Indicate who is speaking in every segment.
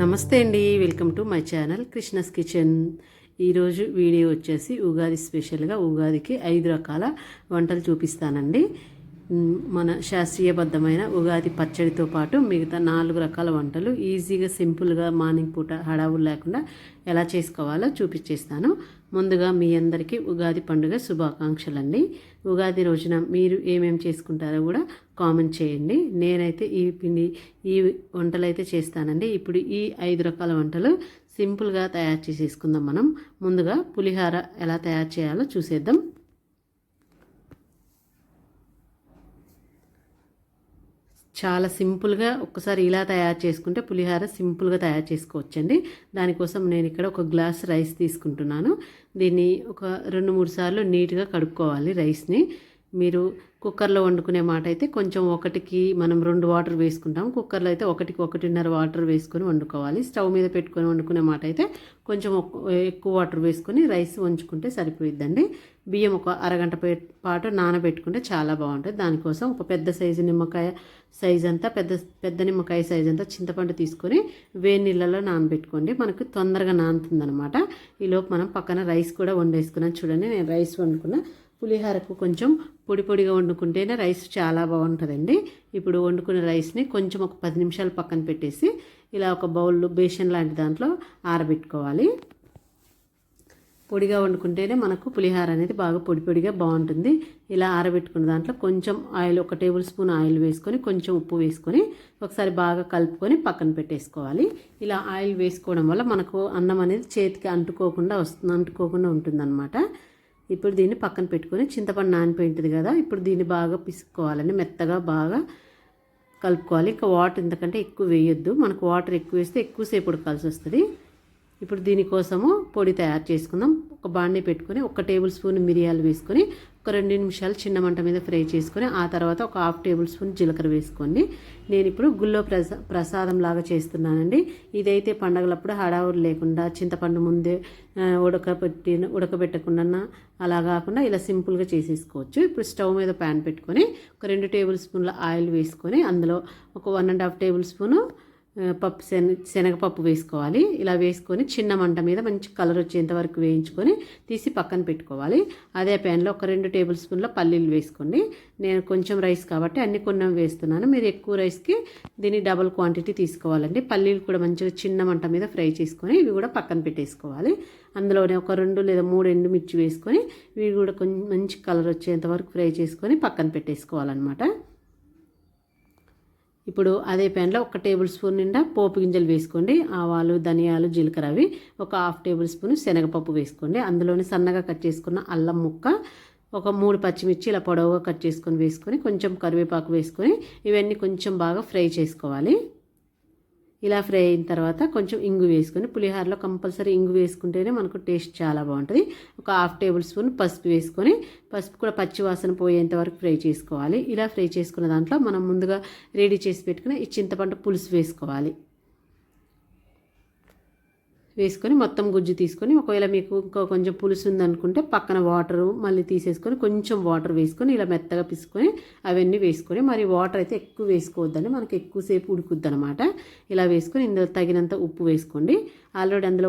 Speaker 1: నమస్తే అండి. Welcome to my channel Krishna's kitchen ఈరోజు వీడియో వచ్చేసి ఉగాది స్పెషల్గా ఉగాదికి ఐదు రకాల వంటలు చూపిస్తానండి. మన శాస్త్రీయబద్ధమైన ఉగాది పచ్చడితో పాటు మిగతా నాలుగు రకాల వంటలు ఈజీగా సింపుల్గా మార్నింగ్ పూట హడావులు లేకుండా ఎలా చేసుకోవాలో చూపించేస్తాను. ముందుగా మీ అందరికీ ఉగాది పండుగ శుభాకాంక్షలండి. ఉగాది రోజున మీరు ఏమేమి చేసుకుంటారో కూడా కామెంట్ చేయండి. నేనైతే ఈ పిండి ఈ వంటలు అయితే చేస్తానండి. ఇప్పుడు ఈ ఐదు రకాల వంటలు సింపుల్గా తయారు చేసేసుకుందాం మనం. ముందుగా పులిహార ఎలా తయారు చేయాలో చూసేద్దాం. చాలా సింపుల్గా ఒక్కసారి ఇలా తయారు చేసుకుంటే పులిహార సింపుల్గా తయారు చేసుకోవచ్చండి. దానికోసం నేను ఇక్కడ ఒక గ్లాస్ రైస్ తీసుకుంటున్నాను. దీన్ని ఒక రెండు మూడు సార్లు నీట్గా కడుక్కోవాలి రైస్ని. మీరు కుక్కర్లో వండుకునే మాట అయితే కొంచెం ఒకటికి మనం రెండు వాటర్ వేసుకుంటాం. కుక్కర్లో అయితే ఒకటికి ఒకటిన్నర వాటర్ వేసుకొని వండుకోవాలి. స్టవ్ మీద పెట్టుకొని వండుకునే మాట అయితే కొంచెం ఎక్కువ వాటర్ వేసుకొని రైస్ వంచుకుంటే సరిపోయిద్దండి. బియ్యం ఒక అరగంట పాటు నానబెట్టుకుంటే చాలా బాగుంటుంది. దానికోసం ఒక పెద్ద సైజు నిమ్మకాయ సైజ్ అంతా పెద్ద పెద్ద నిమ్మకాయ సైజ్ అంతా చింతపండు తీసుకొని వేడి నీళ్ళలో నానబెట్టుకోండి. మనకు తొందరగా నానుతుందనమాట ఈలోపు మనం పక్కన రైస్ కూడా వండేసుకున్నాను చూడండి నేను రైస్ వండుకున్నా పులిహోరకు కొంచెం పొడి పొడిగా వండుకుంటేనే రైస్ చాలా బాగుంటుందండి. ఇప్పుడు వండుకున్న రైస్ని కొంచెం ఒక పది నిమిషాలు పక్కన పెట్టేసి ఇలా ఒక బౌల్ బేషన్ లాంటి దాంట్లో ఆరబెట్టుకోవాలి. పొడిగా వండుకుంటేనే మనకు పులిహార అనేది బాగా పొడి పొడిగా బాగుంటుంది. ఇలా ఆరబెట్టుకున్న దాంట్లో కొంచెం ఆయిల్ ఒక టేబుల్ స్పూన్ ఆయిల్ వేసుకొని కొంచెం ఉప్పు వేసుకొని ఒకసారి బాగా కలుపుకొని పక్కన పెట్టేసుకోవాలి. ఇలా ఆయిల్ వేసుకోవడం వల్ల మనకు అన్నం అనేది చేతికి అంటుకోకుండా వస్తుంది అంటుకోకుండా ఉంటుందన్నమాట. ఇప్పుడు దీన్ని పక్కన పెట్టుకొని చింతపండు నానిపోయి ఉంటుంది కదా ఇప్పుడు దీన్ని బాగా పిసుకోవాలని మెత్తగా బాగా కలుపుకోవాలి. ఇంకా వాటర్ ఎందుకంటే ఎక్కువ వేయొద్దు. మనకు వాటర్ ఎక్కువ వేస్తే ఎక్కువసేపు ఉడకాల్సి వస్తుంది. ఇప్పుడు దీనికోసము పొడి తయారు చేసుకుందాం. ఒక బాండి పెట్టుకొని ఒక టేబుల్ స్పూన్ మిరియాలు వేసుకొని ఒక రెండు నిమిషాలు చిన్న మంట మీద ఫ్రై చేసుకొని ఆ తర్వాత ఒక హాఫ్ టేబుల్ స్పూన్ జీలకర్ర వేసుకోండి. నేను ఇప్పుడు గుళ్ళో ప్రసా ప్రసాదం లాగా చేస్తున్నానండి. ఇదైతే పండగలప్పుడు హడావుడు లేకుండా చింతపండు ముందే ఉడకబెట్టిన ఉడకబెట్టి ఉడకబెట్టకుండా అలా కాకుండా ఇలా సింపుల్గా చేసేసుకోవచ్చు. ఇప్పుడు స్టవ్ మీద ప్యాన్ పెట్టుకొని ఒక రెండు టేబుల్ స్పూన్ల ఆయిల్ వేసుకొని అందులో ఒక one and half tablespoon పప్పు శన శనగపప్పు వేసుకోవాలి. ఇలా వేసుకొని చిన్న మంట మీద మంచి కలర్ వచ్చేంత వరకు వేయించుకొని తీసి పక్కన పెట్టుకోవాలి. అదే ప్యాన్లో ఒక రెండు టేబుల్ స్పూన్ల పల్లీలు వేసుకోండి. నేను కొంచెం రైస్ కాబట్టి అన్ని కొన్ని వేస్తున్నాను. మీరు ఎక్కువ రైస్కి దీన్ని డబుల్ క్వాంటిటీ తీసుకోవాలండి. పల్లీలు కూడా మంచిగా చిన్న మంట మీద ఫ్రై చేసుకొని ఇవి కూడా పక్కన పెట్టేసుకోవాలి. అందులోనే ఒక రెండు లేదా మూడు ఎండుమిర్చి వేసుకొని ఇవి కూడా కొంచెం మంచి కలర్ వచ్చేంత వరకు ఫ్రై చేసుకొని పక్కన పెట్టేసుకోవాలన్నమాట. ఇప్పుడు అదే ప్యాన్లో ఒక టేబుల్ స్పూన్ నిండా పోపు గింజలు వేసుకోండి. ఆవాలు ధనియాలు జీలకర్ర అవి ఒక హాఫ్ టేబుల్ స్పూన్ శనగపప్పు వేసుకోండి. అందులోనే సన్నగా కట్ చేసుకున్న అల్లం ముక్క ఒక మూడు పచ్చిమిర్చి ఇలా పొడవుగా కట్ చేసుకొని వేసుకొని కొంచెం కరివేపాకు వేసుకొని ఇవన్నీ కొంచెం బాగా ఫ్రై చేసుకోవాలి. ఇలా ఫ్రై అయిన తర్వాత కొంచెం ఇంగు వేసుకొని పులిహోరలో కంపల్సరీ ఇంగు వేసుకుంటేనే మనకు టేస్ట్ చాలా బాగుంటుంది. ఒక హాఫ్ టేబుల్ స్పూన్ పసుపు వేసుకొని పసుపు కూడా పచ్చి వాసన పోయేంత వరకు ఫ్రై చేసుకోవాలి. ఇలా ఫ్రై చేసుకున్న దాంట్లో మనం ముందుగా రెడీ చేసి పెట్టుకుని ఈ చింతపండు పులుసు వేసుకోవాలి. వేసుకొని మొత్తం గుజ్జు తీసుకొని ఒకవేళ మీకు ఇంకా కొంచెం పులుసు ఉందనుకుంటే పక్కన వాటర్ మళ్ళీ తీసేసుకొని కొంచెం వాటర్ వేసుకొని ఇలా మెత్తగా పిసుకొని అవన్నీ వేసుకొని మరి వాటర్ అయితే ఎక్కువ వేసుకోవద్దని మనకి ఎక్కువసేపు ఉడుకుద్ది అనమాట ఇలా వేసుకొని ఇందులో తగినంత ఉప్పు వేసుకోండి. ఆల్రెడీ అందులో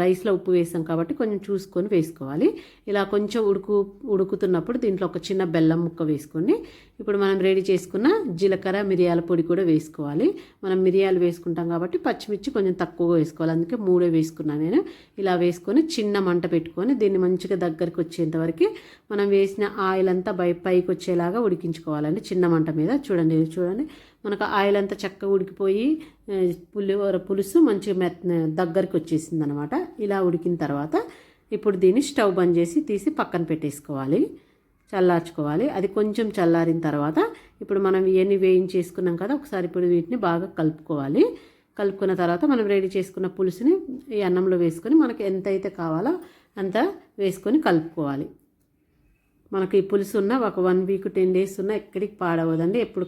Speaker 1: రైస్లో ఉప్పు వేసాం కాబట్టి కొంచెం చూసుకొని వేసుకోవాలి. ఇలా కొంచెం ఉడుకు ఉడుకుతున్నప్పుడు దీంట్లో ఒక చిన్న బెల్లం ముక్క వేసుకొని ఇప్పుడు మనం రెడీ చేసుకున్న జీలకర్ర మిరియాల పొడి కూడా వేసుకోవాలి. మనం మిరియాలు వేసుకుంటాం కాబట్టి పచ్చిమిర్చి కొంచెం తక్కువగా వేసుకోవాలి. అందుకే మూడే వేసుకున్నాను నేను. ఇలా వేసుకొని చిన్న మంట పెట్టుకొని దీన్ని మంచిగా దగ్గరికి వచ్చేంతవరకు మనం వేసిన ఆయిల్ అంతా బై పైకి వచ్చేలాగా ఉడికించుకోవాలండి. చిన్న మంట మీద. చూడండి చూడండి. మనకు ఆయిల్ అంతా చక్కగా ఉడికిపోయి పులిహోర పులుసు మంచిగా మెత్ దగ్గరికి వచ్చేసింది అనమాట ఇలా ఉడికిన తర్వాత ఇప్పుడు దీన్ని స్టవ్ బంద్ చేసి తీసి పక్కన పెట్టేసుకోవాలి. చల్లార్చుకోవాలి. అది కొంచెం చల్లారిన తర్వాత ఇప్పుడు మనం ఇవన్నీ వేయించేసుకున్నాం కదా ఒకసారి ఇప్పుడు వీటిని బాగా కలుపుకోవాలి. కలుపుకున్న తర్వాత మనం రెడీ చేసుకున్న పులుసుని ఈ అన్నంలో వేసుకొని మనకి ఎంత అయితే కావాలో అంత వేసుకొని కలుపుకోవాలి. మనకి ఈ పులుసు ఉన్న ఒక వన్ వీక్ టెన్ డేస్ ఉన్న ఎక్కడికి పాడవదండి. ఎప్పుడు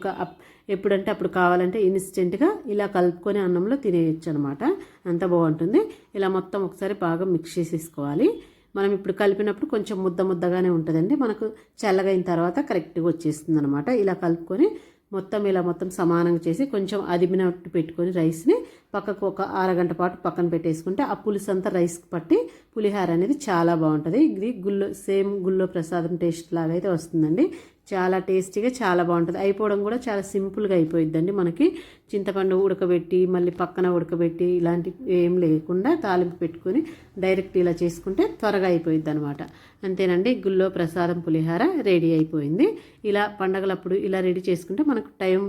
Speaker 1: ఎప్పుడంటే అప్పుడు కావాలంటే ఇన్స్టెంట్గా ఇలా కలుపుకొని అన్నంలో తినేయచ్చు అనమాట అంత బాగుంటుంది. ఇలా మొత్తం ఒకసారి బాగా మిక్స్ చేసేసుకోవాలి. మనం ఇప్పుడు కలిపినప్పుడు కొంచెం ముద్ద ముద్దగానే ఉంటుందండి. మనకు చల్లగైన తర్వాత కరెక్ట్గా వచ్చేస్తుంది అనమాట ఇలా కలుపుకొని మొత్తం ఇలా మొత్తం సమానంగా చేసి కొంచెం అదిమినట్టు పెట్టుకొని రైస్ని పక్కకు ఒక అరగంట పాటు పక్కన పెట్టేసుకుంటే ఆ పులుసు అంతా రైస్కి పట్టి పులిహార అనేది చాలా బాగుంటుంది. ఇది గుళ్ళో సేమ్ గుళ్ళో ప్రసాదం టేస్ట్ లాగా అయితే వస్తుందండి. చాలా టేస్టీగా చాలా బాగుంటుంది. అయిపోవడం కూడా చాలా సింపుల్గా అయిపోయిద్దండి మనకి. చింతపండు ఉడకబెట్టి మళ్ళీ పక్కన ఉడకబెట్టి ఇలాంటి ఏం లేకుండా తాలింపు పెట్టుకొని డైరెక్ట్ ఇలా చేసుకుంటే త్వరగా అయిపోయిద్ది అనమాట అంతేనండి గుళ్ళో ప్రసాదం పులిహార రెడీ అయిపోయింది. ఇలా పండగలప్పుడు ఇలా రెడీ చేసుకుంటే మనకు టైం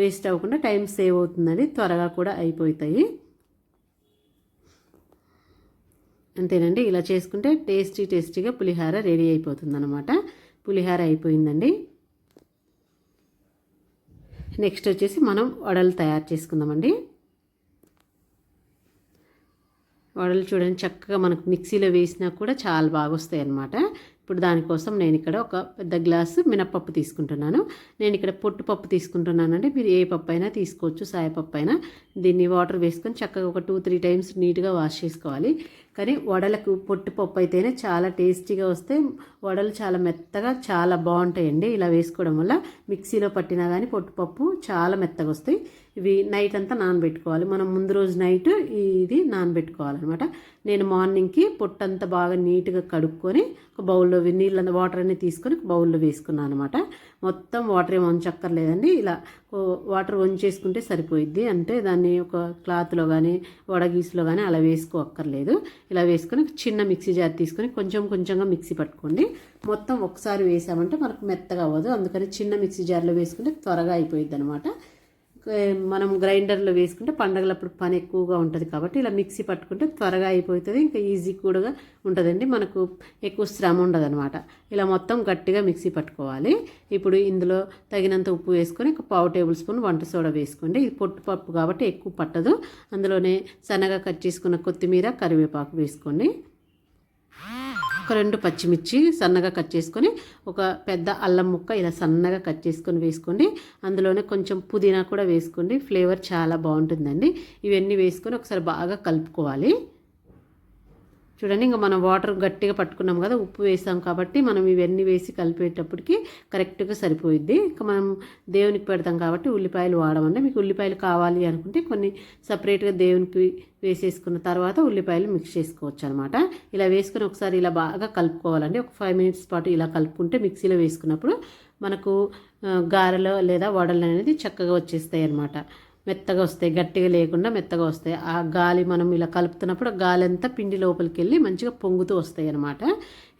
Speaker 1: వేస్ట్ అవ్వకుండా టైం సేవ్ అవుతుందండి త్వరగా కూడా అయిపోతాయి. అంతేనండి ఇలా చేసుకుంటే టేస్టీ టేస్టీగా పులిహార రెడీ అయిపోతుంది అనమాట పులిహార అయిపోయిందండి. నెక్స్ట్ వచ్చేసి మనం వడలు తయారు చేసుకుందామండి. వడలు చూడండి చక్కగా మనకు మిక్సీలో వేసినా కూడా చాలా బాగా వస్తాయి అన్నమాట ఇప్పుడు దానికోసం నేను ఇక్కడ ఒక పెద్ద గ్లాసు మినప్పప్పు తీసుకుంటున్నాను. నేను ఇక్కడ పొట్టు పప్పు తీసుకుంటున్నానండి. మీరు ఏ పప్పు అయినా తీసుకోవచ్చు సాయపప్పు అయినా. దీన్ని వాటర్ వేసుకొని చక్కగా ఒక టూ త్రీ టైమ్స్ నీట్గా వాష్ చేసుకోవాలి. కానీ వడలకు పొట్టు పప్పు అయితేనే చాలా టేస్టీగా వస్తే వడలు చాలా మెత్తగా చాలా బాగుంటాయండి. ఇలా వేసుకోవడం వల్ల మిక్సీలో పట్టినా కానీ పొట్టుపప్పు చాలా మెత్తగా వస్తాయి. ఇవి నైట్ అంతా నానబెట్టుకోవాలి. మనం ముందు రోజు నైట్ ఇది నానబెట్టుకోవాలన్నమాట. నేను మార్నింగ్కి పొట్టంతా బాగా నీట్గా కడుక్కొని ఒక బౌల్లో నీళ్ళ వాటర్ అన్నీ తీసుకొని బౌల్లో వేసుకున్నాను అనమాట మొత్తం వాటర్ ఏమి వంచక్కర్లేదండి. ఇలా వాటర్ వంచేసుకుంటే సరిపోయిద్ది. అంటే దాన్ని ఒక క్లాత్లో కానీ వడగీసులో కానీ అలా వేసుకోక్కర్లేదు. ఇలా వేసుకొని చిన్న మిక్సీ జార్ తీసుకొని కొంచెం కొంచెంగా మిక్సీ పట్టుకోండి. మొత్తం ఒకసారి వేసామంటే మనకు మెత్తగా అవ్వదు. అందుకని చిన్న మిక్సీ జార్లో వేసుకుంటే త్వరగా అయిపోయిద్ది అనమాట మనం గ్రైండర్లో వేసుకుంటే పండగలప్పుడు పని ఎక్కువగా ఉంటుంది కాబట్టి ఇలా మిక్సీ పట్టుకుంటే త్వరగా అయిపోతుంది ఇంకా ఈజీ కూడా ఉంటుందండి. మనకు ఎక్కువ శ్రమ ఉండదు అనమాట ఇలా మొత్తం గట్టిగా మిక్సీ పట్టుకోవాలి. ఇప్పుడు ఇందులో తగినంత ఉప్పు వేసుకొని ఒక పావు టేబుల్ స్పూన్ వంట సోడా వేసుకోండి. ఇది పొట్టుపప్పు కాబట్టి ఎక్కువ పట్టదు. అందులోనే సన్నగా కట్ చేసుకున్న కొత్తిమీర కరివేపాకు వేసుకోండి. ఒక రెండు పచ్చిమిర్చి సన్నగా కట్ చేసుకొని ఒక పెద్ద అల్లం ముక్క ఇలా సన్నగా కట్ చేసుకొని వేసుకోండి. అందులోనే కొంచెం పుదీనా కూడా వేసుకోండి. ఫ్లేవర్ చాలా బాగుంటుందండి. ఇవన్నీ వేసుకొని ఒకసారి బాగా కలుపుకోవాలి. చూడండి ఇంకా మనం వాటర్ గట్టిగా పట్టుకున్నాం కదా ఉప్పు వేసాం కాబట్టి మనం ఇవన్నీ వేసి కలిపేటప్పటికి కరెక్ట్గా సరిపోయిద్ది. ఇంకా మనం దేవునికి పెడతాం కాబట్టి ఉల్లిపాయలు వాడమంటే మీకు ఉల్లిపాయలు కావాలి అనుకుంటే కొన్ని సపరేట్గా దేవునికి వేసేసుకున్న తర్వాత ఉల్లిపాయలు మిక్స్ చేసుకోవచ్చు అనమాట ఇలా వేసుకుని ఒకసారి ఇలా బాగా కలుపుకోవాలండి. ఒక ఫైవ్ మినిట్స్ పాటు ఇలా కలుపుకుంటే మిక్సీలో వేసుకున్నప్పుడు మనకు గారెలు లేదా వడలు అనేది చక్కగా వచ్చేస్తాయి అనమాట మెత్తగా వస్తాయి గట్టిగా లేకుండా మెత్తగా వస్తాయి. ఆ గాలి మనం ఇలా కలుపుతున్నప్పుడు గాలి అంతా పిండి లోపలికి వెళ్ళి మంచిగా పొంగుతూ వస్తాయి అనమాట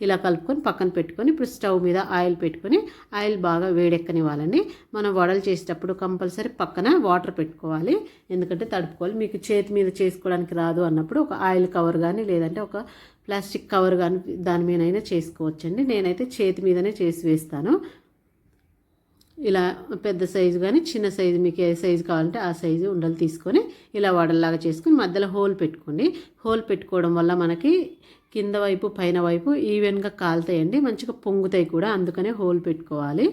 Speaker 1: ఇలా కలుపుకొని పక్కన పెట్టుకొని ఇప్పుడు స్టవ్ మీద ఆయిల్ పెట్టుకొని ఆయిల్ బాగా వేడెక్కనివ్వాలండి. మనం వడలు చేసేటప్పుడు కంపల్సరీ పక్కన వాటర్ పెట్టుకోవాలి. ఎందుకంటే తడుపుకోవాలి. మీకు చేతి మీద చేసుకోవడానికి రాదు అన్నప్పుడు ఒక ఆయిల్ కవర్ కానీ లేదంటే ఒక ప్లాస్టిక్ కవర్ కానీ దాని మీదైనా చేసుకోవచ్చండి. నేనైతే చేతి మీదనే చేసి వేస్తాను. ఇలా పెద్ద సైజు కానీ చిన్న సైజు మీకు ఏ సైజు కావాలంటే ఆ సైజు ఉండలు తీసుకొని ఇలా వడల్లాగా చేసుకొని మధ్యలో హోల్ పెట్టుకోండి. హోల్ పెట్టుకోవడం వల్ల మనకి కింద వైపు పైన వైపు ఈవెన్గా కాలుతాయండి. మంచిగా పొంగుతాయి కూడా అందుకనే హోల్ పెట్టుకోవాలి.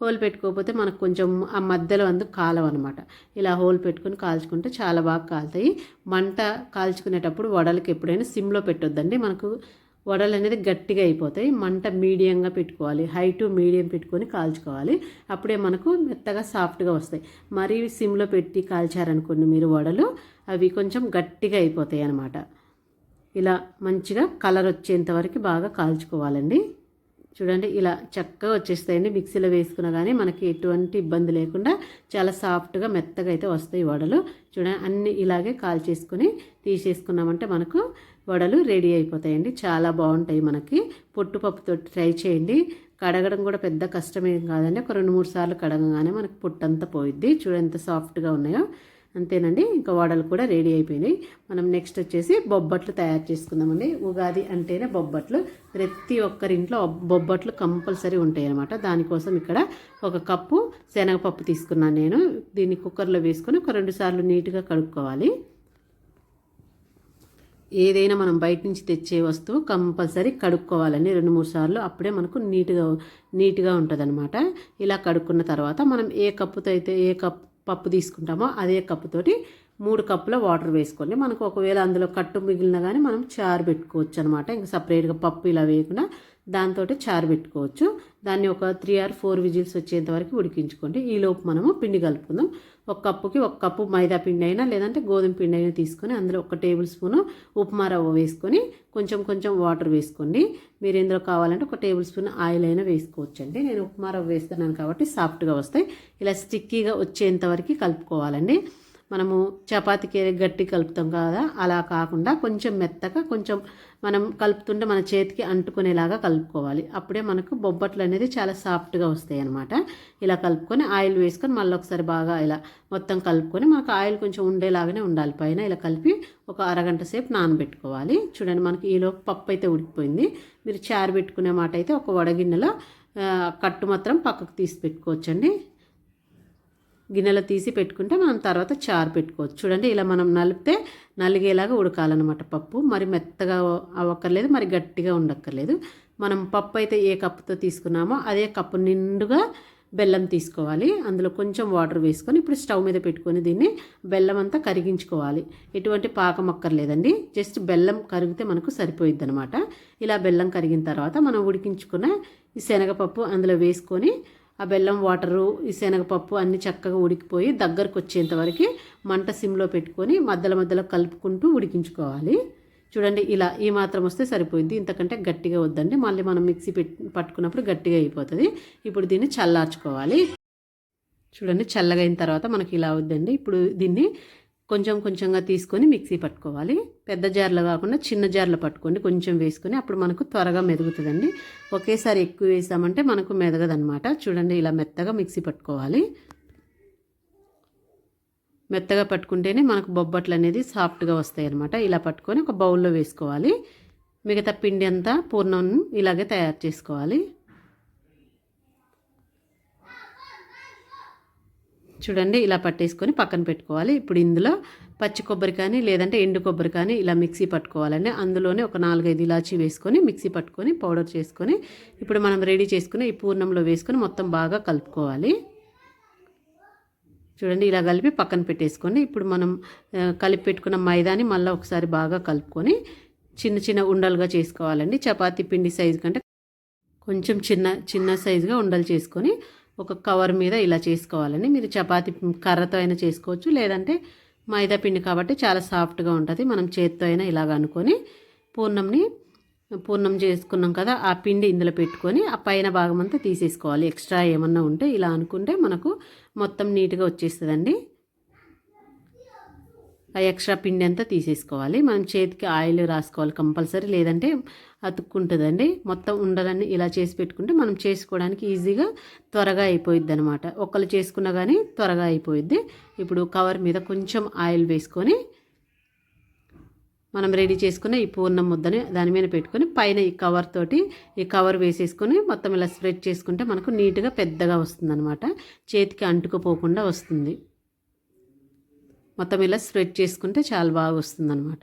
Speaker 1: హోల్ పెట్టుకోకపోతే మనకు కొంచెం ఆ మధ్యలో అందుకు కాలవన్నమాట. ఇలా హోల్ పెట్టుకొని కాల్చుకుంటే చాలా బాగా కాలుతాయి. మంట కాల్చుకునేటప్పుడు వడలకి ఎప్పుడైనా సిమ్లో పెట్టొద్దండి. మనకు వడలు అనేది గట్టిగా అయిపోతాయి. మంట మీడియంగా పెట్టుకోవాలి. హై టు మీడియం పెట్టుకొని కాల్చుకోవాలి. అప్పుడే మనకు మెత్తగా సాఫ్ట్గా వస్తాయి. మరీ సిమ్లో పెట్టి కాల్చారనుకోండి మీరు వడలు అవి కొంచెం గట్టిగా అయిపోతాయి అన్నమాట. ఇలా మంచిగా కలర్ వచ్చేంత వరకు బాగా కాల్చుకోవాలండి. చూడండి ఇలా చక్కగా వచ్చేస్తాయండి. మిక్సీలో వేసుకున్నా కానీ మనకి ఎటువంటి ఇబ్బంది లేకుండా చాలా సాఫ్ట్గా మెత్తగా అయితే వస్తాయి వడలు. చూడండి అన్నీ ఇలాగే కాల్చేసుకుని తీసేసుకున్నామంటే మనకు వడలు రెడీ అయిపోతాయండి. చాలా బాగుంటాయి మనకి. పొట్టుపప్పుతో ట్రై చేయండి. కడగడం కూడా పెద్ద కష్టమేం కాదండి. ఒక రెండు మూడు సార్లు కడగగానే మనకు పొట్టంతా పోయిద్ది. చూడంత ఎంత సాఫ్ట్గా ఉన్నాయో. అంతేనండి. ఇంకా వడలు కూడా రెడీ అయిపోయినాయి. మనం నెక్స్ట్ వచ్చేసి బొబ్బట్లు తయారు చేసుకుందామండి. ఉగాది అంటేనే బొబ్బట్లు. ప్రతి ఒక్కరింట్లో బొబ్బట్లు కంపల్సరీ ఉంటాయి అనమాట దానికోసం ఇక్కడ ఒక కప్పు శనగపప్పు తీసుకున్నాను నేను. దీన్ని కుక్కర్లో వేసుకొని ఒక రెండు సార్లు నీట్గా కడుక్కోవాలి. ఏదైనా మనం బయట నుంచి తెచ్చే వస్తువు కంపల్సరీ కడుక్కోవాలండి. రెండు మూడు సార్లు అప్పుడే మనకు నీట్గా నీట్గా ఉంటుందన్నమాట. ఇలా కడుక్కున్న తర్వాత మనం ఏ కప్పుతో అయితే ఏ కప్ పప్పు తీసుకుంటామో అదే కప్పుతోటి మూడు కప్పుల వాటర్ వేసుకోండి. మనకు ఒకవేళ అందులో కట్టు మిగిలిన కానీ మనం చారు పెట్టుకోవచ్చు అనమాట ఇంకా సపరేట్గా పప్పు ఇలా వేయకుండా దాంతో చారు పెట్టుకోవచ్చు. దాన్ని ఒక త్రీ ఆర్ ఫోర్ విజిల్స్ వచ్చేంత వరకు ఉడికించుకోండి. ఈలోపు మనము పిండి కలుపుకుందాం. ఒక కప్పుకి ఒక కప్పు మైదా పిండి అయినా లేదంటే గోధుమ పిండి అయినా తీసుకొని అందులో ఒక టేబుల్ స్పూను ఉప్మా రవ్వ వేసుకొని కొంచెం కొంచెం వాటర్ వేసుకోండి. మీరు ఇందులో కావాలంటే ఒక టేబుల్ స్పూన్ ఆయిల్ అయినా వేసుకోవచ్చండి. నేను ఉప్మా రవ్వ వేస్తున్నాను కాబట్టి సాఫ్ట్గా వస్తాయి. ఇలా స్టిక్కీగా వచ్చేంత వరకు కలుపుకోవాలండి. మనము చపాతీకి గట్టి కలుపుతాం కదా అలా కాకుండా కొంచెం మెత్తగా కొంచెం మనం కలుపుతుంటే మన చేతికి అంటుకునేలాగా కలుపుకోవాలి. అప్పుడే మనకు బొబ్బట్లు అనేది చాలా సాఫ్ట్గా వస్తాయి అనమాట ఇలా కలుపుకొని ఆయిల్ వేసుకొని మళ్ళీ ఒకసారి బాగా ఇలా మొత్తం కలుపుకొని మనకు ఆయిల్ కొంచెం ఉండేలాగానే ఉండాలి. పైన ఇలా కలిపి ఒక అరగంట సేపు నానబెట్టుకోవాలి. చూడండి మనకి ఈలోపు పప్పు అయితే ఉడికిపోయింది. మీరు చారు పెట్టుకునే మాట అయితే ఒక వడగిన్నెలో కట్టు మాత్రం పక్కకు తీసి పెట్టుకోవచ్చండి. గిన్నెలో తీసి పెట్టుకుంటే మనం తర్వాత చారు పెట్టుకోవచ్చు. చూడండి ఇలా మనం నలిపితే నలిగేలాగా ఉడకాలన్నమాట పప్పు. మరి మెత్తగా అవ్వక్కర్లేదు మరి గట్టిగా ఉండక్కర్లేదు. మనం పప్పు అయితే ఏ కప్పుతో తీసుకున్నామో అదే కప్పు నిండుగా బెల్లం తీసుకోవాలి. అందులో కొంచెం వాటర్ వేసుకొని ఇప్పుడు స్టవ్ మీద పెట్టుకొని దీన్ని బెల్లం అంతా కరిగించుకోవాలి. ఎటువంటి పాకం అక్కర్లేదండి. జస్ట్ బెల్లం కరిగితే మనకు సరిపోయిద్ది అనమాట ఇలా బెల్లం కరిగిన తర్వాత మనం ఉడికించుకున్న ఈ శనగపప్పు అందులో వేసుకొని ఆ బెల్లం వాటరు ఈ శనగపప్పు అన్నీ చక్కగా ఉడికిపోయి దగ్గరకు వచ్చేంతవరకు మంట సిమ్లో పెట్టుకొని మధ్యలో మధ్యలో కలుపుకుంటూ ఉడికించుకోవాలి. చూడండి ఇలా ఈ మాత్రం వస్తే సరిపోయింది. ఇంతకంటే గట్టిగా వద్దండి. మళ్ళీ మనం మిక్సీ పెట్టి పట్టుకున్నప్పుడు గట్టిగా అయిపోతుంది. ఇప్పుడు దీన్ని చల్లార్చుకోవాలి. చూడండి చల్లగా అయిన తర్వాత మనకి ఇలా అవుద్దండి ఇప్పుడు దీన్ని కొంచెం కొంచెంగా తీసుకొని మిక్సీ పట్టుకోవాలి. పెద్ద జార్లు కాకుండా చిన్న జార్లు పట్టుకోండి. కొంచెం వేసుకొని అప్పుడు మనకు త్వరగా మెదుగుతుందండి. ఒకేసారి ఎక్కువ వేసామంటే మనకు మెదగదనమాట చూడండి ఇలా మెత్తగా మిక్సీ పట్టుకోవాలి. మెత్తగా పట్టుకుంటేనే మనకు బొబ్బట్లు అనేది సాఫ్ట్గా వస్తాయి అనమాట ఇలా పట్టుకొని ఒక బౌల్లో వేసుకోవాలి. మిగతా పిండి అంతా పూర్ణం ఇలాగే తయారు చేసుకోవాలి. చూడండి ఇలా పట్టేసుకొని పక్కన పెట్టుకోవాలి. ఇప్పుడు ఇందులో పచ్చి కొబ్బరి కానీ లేదంటే ఎండు కొబ్బరి కానీ ఇలా మిక్సీ పట్టుకోవాలండి. అందులోనే ఒక నాలుగైదు ఇలాచి వేసుకొని మిక్సీ పట్టుకొని పౌడర్ చేసుకొని ఇప్పుడు మనం రెడీ చేసుకుని ఈ పూర్ణంలో వేసుకొని మొత్తం బాగా కలుపుకోవాలి. చూడండి ఇలా కలిపి పక్కన పెట్టేసుకోండి. ఇప్పుడు మనం కలిపి పెట్టుకున్న మైదాని మళ్ళీ ఒకసారి బాగా కలుపుకొని చిన్న చిన్న ఉండలుగా చేసుకోవాలండి. చపాతీ పిండి సైజు కంటే కొంచెం చిన్న చిన్న సైజుగా ఉండలు చేసుకొని ఒక కవర్ మీద ఇలా చేసుకోవాలని మీరు చపాతి కర్రతో అయినా చేసుకోవచ్చు లేదంటే మైదా పిండి కాబట్టి చాలా సాఫ్ట్గా ఉంటుంది. మనం చేత్తో అయినా ఇలాగ అనుకొని పూర్ణంని పూర్ణం చేసుకున్నాం కదా ఆ పిండి ఇందులో పెట్టుకొని ఆ పైన భాగం అంతా తీసేసుకోవాలి. ఎక్స్ట్రా ఏమన్నా ఉంటే ఇలా అనుకుంటే మనకు మొత్తం నీట్గా వచ్చేస్తుందండి. ఎక్స్ట్రా పిండి అంతా తీసేసుకోవాలి. మనం చేతికి ఆయిల్ రాసుకోవాలి కంపల్సరీ. లేదంటే అతుక్కుంటుందండి. మొత్తం ఉండలన్నీ ఇలా చేసి పెట్టుకుంటే మనం చేసుకోవడానికి ఈజీగా త్వరగా అయిపోయిద్ది అనమాట ఒకళ్ళు చేసుకున్నా కానీ త్వరగా అయిపోయిద్ది. ఇప్పుడు కవర్ మీద కొంచెం ఆయిల్ వేసుకొని మనం రెడీ చేసుకున్న ఈ పూర్ణం ముద్దని దాని మీద పెట్టుకొని పైన ఈ కవర్ తోటి ఈ కవర్ వేసేసుకొని మొత్తం ఇలా స్ప్రెడ్ చేసుకుంటే మనకు నీట్గా పెద్దగా వస్తుందన్నమాట. చేతికి అంటుకుపోకుండా వస్తుంది. మొత్తం ఇలా స్ప్రెడ్ చేసుకుంటే చాలా బాగా వస్తుందన్నమాట.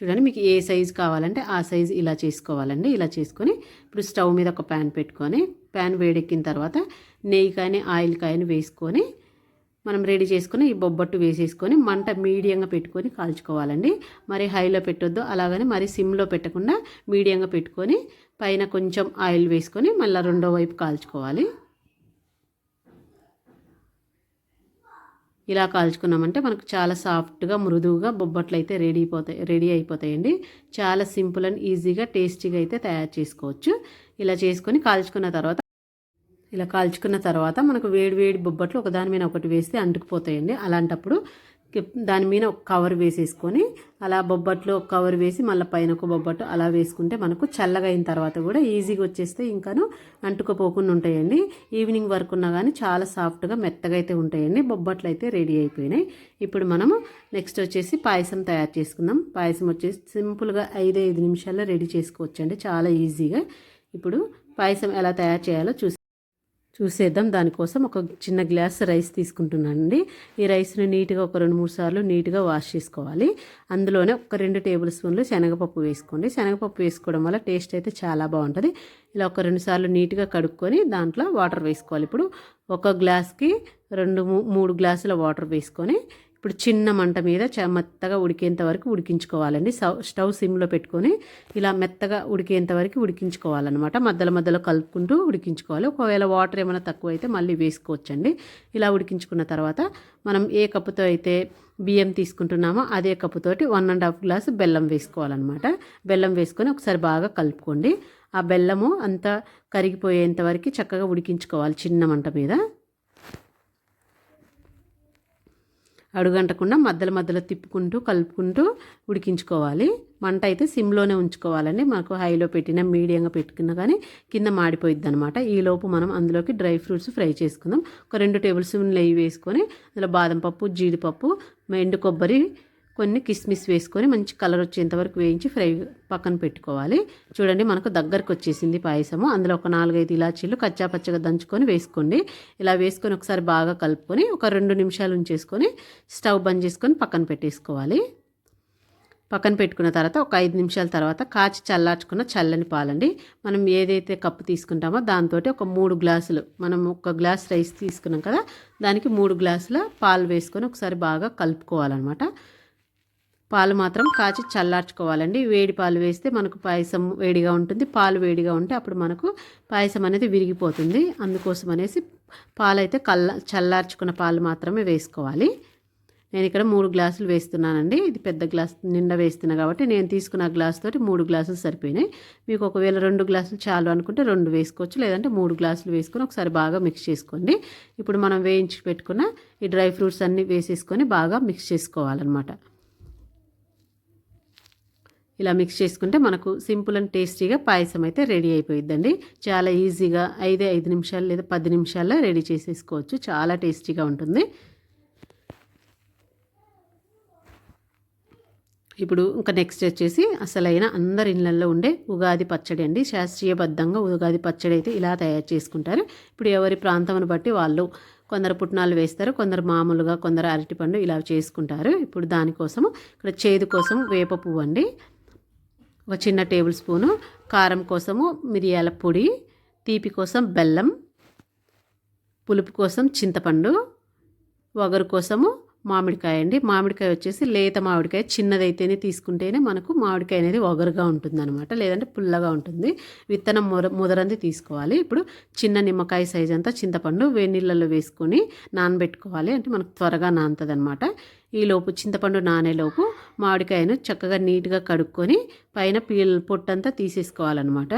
Speaker 1: చూడండి మీకు ఏ సైజు కావాలంటే ఆ సైజు ఇలా చేసుకోవాలండి. ఇలా చేసుకొని ఇప్పుడు స్టవ్ మీద ఒక ప్యాన్ పెట్టుకొని ప్యాన్ వేడెక్కిన తర్వాత నెయ్యి కాయని ఆయిల్ కాయని వేసుకొని మనం రెడీ చేసుకుని ఈ బొబ్బట్టు వేసేసుకొని మంట మీడియంగా పెట్టుకొని కాల్చుకోవాలండి. మరి హైలో పెట్టొద్దు అలాగని మరి సిమ్లో పెట్టకుండా మీడియంగా పెట్టుకొని పైన కొంచెం ఆయిల్ వేసుకొని మళ్ళీ రెండో వైపు కాల్చుకోవాలి. ఇలా కాల్చుకున్నామంటే మనకు చాలా సాఫ్ట్గా మృదువుగా బొబ్బట్లు అయితే రెడీ అయిపోతాయి రెడీ అయిపోతాయండి. చాలా సింపుల్ అండ్ ఈజీగా టేస్టీగా అయితే తయారు చేసుకోవచ్చు. ఇలా చేసుకొని కాల్చుకున్న తర్వాత ఇలా కాల్చుకున్న తర్వాత మనకు వేడి వేడి బొబ్బట్లు ఒకదాని మీద ఒకటి వేస్తే అంటుకుపోతాయండి. అలాంటప్పుడు దాని మీద ఒక కవర్ వేసేసుకొని అలా బొబ్బట్లు ఒక కవర్ వేసి మళ్ళీ పైన ఒక బొబ్బట్టు అలా వేసుకుంటే మనకు చల్లగా అయిన తర్వాత కూడా ఈజీగా వచ్చేస్తే ఇంకాను అంటుకుపోకుండా ఉంటాయండి. ఈవినింగ్ వరకు ఉన్నా కానీ చాలా సాఫ్ట్గా మెత్తగా అయితే ఉంటాయండి. బొబ్బట్లు అయితే రెడీ అయిపోయినాయి. ఇప్పుడు మనము నెక్స్ట్ వచ్చేసి పాయసం తయారు చేసుకుందాం. పాయసం వచ్చేసి సింపుల్గా ఐదు ఐదు నిమిషాల్లో రెడీ చేసుకోవచ్చండి. చాలా ఈజీగా. ఇప్పుడు పాయసం ఎలా తయారు చేయాలో చూసి చూసేద్దాం. దానికోసం ఒక చిన్న గ్లాస్ రైస్ తీసుకుంటున్నానండి. ఈ రైస్ని నీట్గా ఒక రెండు మూడు సార్లు నీట్గా వాష్ చేసుకోవాలి. అందులోనే ఒక రెండు టేబుల్ స్పూన్లు శనగపప్పు వేసుకోండి. శనగపప్పు వేసుకోవడం వల్ల టేస్ట్ అయితే చాలా బాగుంటుంది. ఇలా ఒక రెండు సార్లు నీట్గా కడుక్కొని దాంట్లో వాటర్ వేసుకోవాలి. ఇప్పుడు ఒక గ్లాస్కి రెండు మూడు గ్లాసుల వాటర్ వేసుకొని ఇప్పుడు చిన్న మంట మీద చ మెత్తగా ఉడికేంత వరకు ఉడికించుకోవాలండి. స్టవ్ స్టవ్ సిమ్లో పెట్టుకొని ఇలా మెత్తగా ఉడికేంత వరకు ఉడికించుకోవాలన్నమాట. మధ్యలో మధ్యలో కలుపుకుంటూ ఉడికించుకోవాలి. ఒకవేళ వాటర్ ఏమైనా తక్కువ అయితే మళ్ళీ వేసుకోవచ్చండి. ఇలా ఉడికించుకున్న తర్వాత మనం ఏ కప్పుతో అయితే బియ్యం తీసుకుంటున్నామో అదే కప్పుతోటి వన్ అండ్ హాఫ్ గ్లాస్ బెల్లం వేసుకోవాలన్నమాట. బెల్లం వేసుకొని ఒకసారి బాగా కలుపుకోండి. ఆ బెల్లము అంతా కరిగిపోయేంత వరకు చక్కగా ఉడికించుకోవాలి చిన్న మంట మీద. అడుగంటకుండా మధ్యలో మధ్యలో తిప్పుకుంటూ కలుపుకుంటూ ఉడికించుకోవాలి. మంట అయితే సిమ్లోనే ఉంచుకోవాలండి. మనకు హైలో పెట్టినా మీడియంగా పెట్టుకున్నా కానీ కింద మాడిపోయిద్ది అనమాట ఈలోపు మనం అందులోకి డ్రై ఫ్రూట్స్ ఫ్రై చేసుకుందాం. ఒక రెండు టేబుల్ స్పూన్ నెయ్యి వేసుకొని అందులో బాదం పప్పు జీడిపప్పు ఎండు కొబ్బరి కొన్ని కిస్మిస్ వేసుకొని మంచి కలర్ వచ్చేంతవరకు వేయించి ఫ్రై పక్కన పెట్టుకోవాలి. చూడండి మనకు దగ్గరకు వచ్చేసింది పాయసము. అందులో ఒక నాలుగైదు ఇలాచీలు కచ్చా పచ్చగా దంచుకొని వేసుకోండి. ఇలా వేసుకొని ఒకసారి బాగా కలుపుకొని ఒక రెండు నిమిషాలు ఉంచేసుకొని స్టవ్ బంద్ చేసుకొని పక్కన పెట్టేసుకోవాలి. పక్కన పెట్టుకున్న తర్వాత ఒక ఐదు నిమిషాల తర్వాత కాచి చల్లార్చుకున్న చల్లని పాలండి. మనం ఏదైతే కప్పు తీసుకుంటామో దాంతో ఒక మూడు గ్లాసులు మనం ఒక గ్లాస్ రైస్ తీసుకున్నాం కదా దానికి మూడు గ్లాసుల పాలు వేసుకొని ఒకసారి బాగా కలుపుకోవాలన్నమాట. పాలు మాత్రం కాచి చల్లార్చుకోవాలండి. వేడి పాలు వేస్తే మనకు పాయసం వేడిగా ఉంటుంది. పాలు వేడిగా ఉంటే అప్పుడు మనకు పాయసం అనేది విరిగిపోతుంది. అందుకోసం అనేసి పాలు అయితే కల్ల చల్లార్చుకున్న పాలు మాత్రమే వేసుకోవాలి. నేను ఇక్కడ మూడు గ్లాసులు వేస్తున్నానండి. ఇది పెద్ద గ్లాస్ నిండా వేస్తున్నా కాబట్టి నేను తీసుకున్న గ్లాస్ తోటి మూడు గ్లాసులు సరిపోయినాయి. మీకు ఒకవేళ రెండు గ్లాసులు చాలు అనుకుంటే రెండు వేసుకోవచ్చు. లేదంటే మూడు గ్లాసులు వేసుకొని ఒకసారి బాగా మిక్స్ చేసుకోండి. ఇప్పుడు మనం వేయించి పెట్టుకున్న ఈ డ్రై ఫ్రూట్స్ అన్నీ వేసేసుకొని బాగా మిక్స్ చేసుకోవాలన్నమాట. ఇలా మిక్స్ చేసుకుంటే మనకు సింపుల్ అండ్ టేస్టీగా పాయసం అయితే రెడీ అయిపోయిద్దండి. చాలా ఈజీగా ఐదే ఐదు నిమిషాలు లేదా పది నిమిషాల్లో రెడీ చేసేసుకోవచ్చు. చాలా టేస్టీగా ఉంటుంది. ఇప్పుడు ఇంకా నెక్స్ట్ వచ్చేసి అసలైన అందరి ఇళ్ళల్లో ఉండే ఉగాది పచ్చడి అండి. శాస్త్రీయబద్ధంగా ఉగాది పచ్చడి అయితే ఇలా తయారు చేసుకుంటారు. ఇప్పుడు ఎవరి ప్రాంతం బట్టి వాళ్ళు కొందరు పుట్నాలు వేస్తారు కొందరు మామూలుగా కొందరు అరటిపండు ఇలా చేసుకుంటారు. ఇప్పుడు దానికోసం ఇక్కడ చేదు కోసం వేప పువ్వు అండి. ఒక చిన్న టేబుల్ స్పూను కారం కోసము మిరియాల పొడి తీపి కోసం బెల్లం పులుపు కోసం చింతపండు వగరు కోసము మామిడికాయ అండి. మామిడికాయ వచ్చేసి లేత మామిడికాయ చిన్నదైతేనే తీసుకుంటేనే మనకు మామిడికాయ అనేది ఒగరుగా ఉంటుంది అనమాట లేదంటే పుల్లగా ఉంటుంది. విత్తనం ముర ముదరంది తీసుకోవాలి. ఇప్పుడు చిన్న నిమ్మకాయ సైజ్ అంతా చింతపండు వేడి నీళ్ళలో వేసుకొని నానబెట్టుకోవాలి. అంటే మనకు త్వరగా నానుతుంది అనమాట ఈలోపు చింతపండు నానేలోపు మామిడికాయను చక్కగా నీట్గా కడుక్కొని పైన పీల్ పొట్టంతా తీసేసుకోవాలన్నమాట.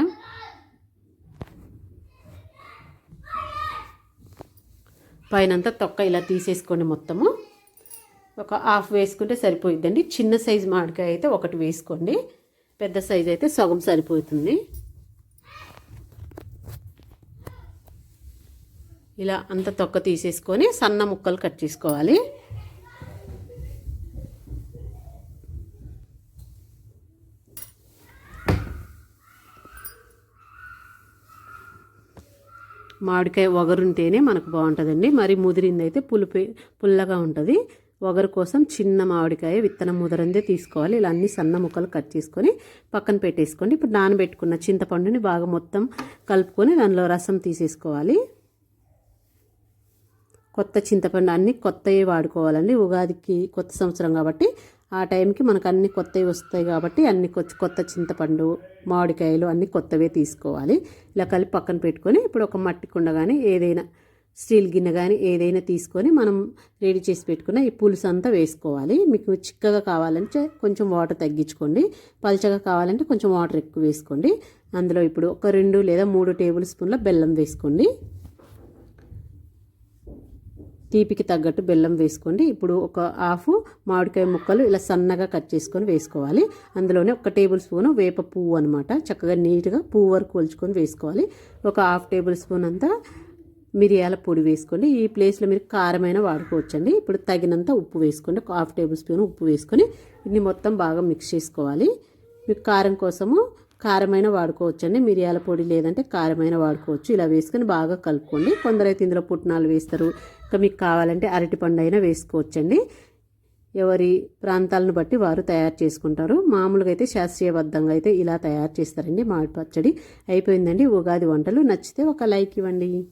Speaker 1: పైనంతా తొక్క ఇలా తీసేసుకోండి మొత్తము. ఒక హాఫ్ వేసుకుంటే సరిపోయిద్దండి. చిన్న సైజు మామిడికాయ అయితే ఒకటి వేసుకోండి. పెద్ద సైజు అయితే సగం సరిపోతుంది. ఇలా అంత తొక్క తీసేసుకొని సన్న ముక్కలు కట్ చేసుకోవాలి. మామిడికాయ ఒగరుంటేనే మనకు బాగుంటుందండి. మరి ముదిరింది అయితే పులిపి పుల్లగా ఉంటుంది. ఒగరు కోసం చిన్న మామిడికాయ విత్తనం ముదరందే తీసుకోవాలి. ఇలా అన్ని సన్న ముక్కలు కట్ చేసుకొని పక్కన పెట్టేసుకోండి. ఇప్పుడు నానబెట్టుకున్న చింతపండుని బాగా మొత్తం కలుపుకొని దానిలో రసం తీసేసుకోవాలి. కొత్త చింతపండు అన్నీ కొత్తవి వాడుకోవాలండి. ఉగాదికి కొత్త సంవత్సరం కాబట్టి ఆ టైంకి మనకు అన్ని కొత్తవి వస్తాయి కాబట్టి అన్ని కొత్త చింతపండు మామిడికాయలు అన్నీ కొత్తవే తీసుకోవాలి. ఇలా కలిపి పక్కన పెట్టుకొని ఇప్పుడు ఒక మట్టి కుండ కానీ ఏదైనా స్టీల్ గిన్నె కానీ ఏదైనా తీసుకొని మనం రెడీ చేసి పెట్టుకున్న ఈ పులుసు అంతా వేసుకోవాలి. మీకు చిక్కగా కావాలంటే కొంచెం వాటర్ తగ్గించుకోండి. పల్చగా కావాలంటే కొంచెం వాటర్ ఎక్కువ వేసుకోండి. అందులో ఇప్పుడు ఒక రెండు లేదా మూడు టేబుల్ స్పూన్ల బెల్లం వేసుకోండి. తీపికి తగ్గట్టు బెల్లం వేసుకోండి. ఇప్పుడు ఒక హాఫ్ మామిడికాయ ముక్కలు ఇలా సన్నగా కట్ చేసుకొని వేసుకోవాలి. అందులోనే ఒక టేబుల్ స్పూన్ వేప పువ్వు అనమాట చక్కగా నీట్గా పువ్వు వరకు కొలుచుకొని వేసుకోవాలి. ఒక హాఫ్ టేబుల్ స్పూన్ అంతా మిరియాల పొడి వేసుకోండి ఈ ప్లేస్లో మీరు కారమైన వాడుకోవచ్చండి. ఇప్పుడు తగినంత ఉప్పు వేసుకోండి. ఒక హాఫ్ టేబుల్ స్పూన్ ఉప్పు వేసుకొని ఇది మొత్తం బాగా మిక్స్ చేసుకోవాలి. మీకు కారం కోసము కారమైన వాడుకోవచ్చండి. మిరియాల పొడి లేదంటే కారమైన వాడుకోవచ్చు. ఇలా వేసుకొని బాగా కలుపుకోండి. కొందరైతే ఇందులో పుట్నాలు వేస్తారు. ఇంకా మీకు కావాలంటే అరటిపండు అయినా వేసుకోవచ్చండి. ఎవరి ప్రాంతాలను బట్టి వారు తయారు చేసుకుంటారు. మామూలుగా అయితే శాస్త్రీయబద్ధంగా అయితే ఇలా తయారు చేస్తారండి మామిడి పచ్చడి. అయిపోయిందండి ఉగాది వంటలు. నచ్చితే ఒక లైక్ ఇవ్వండి.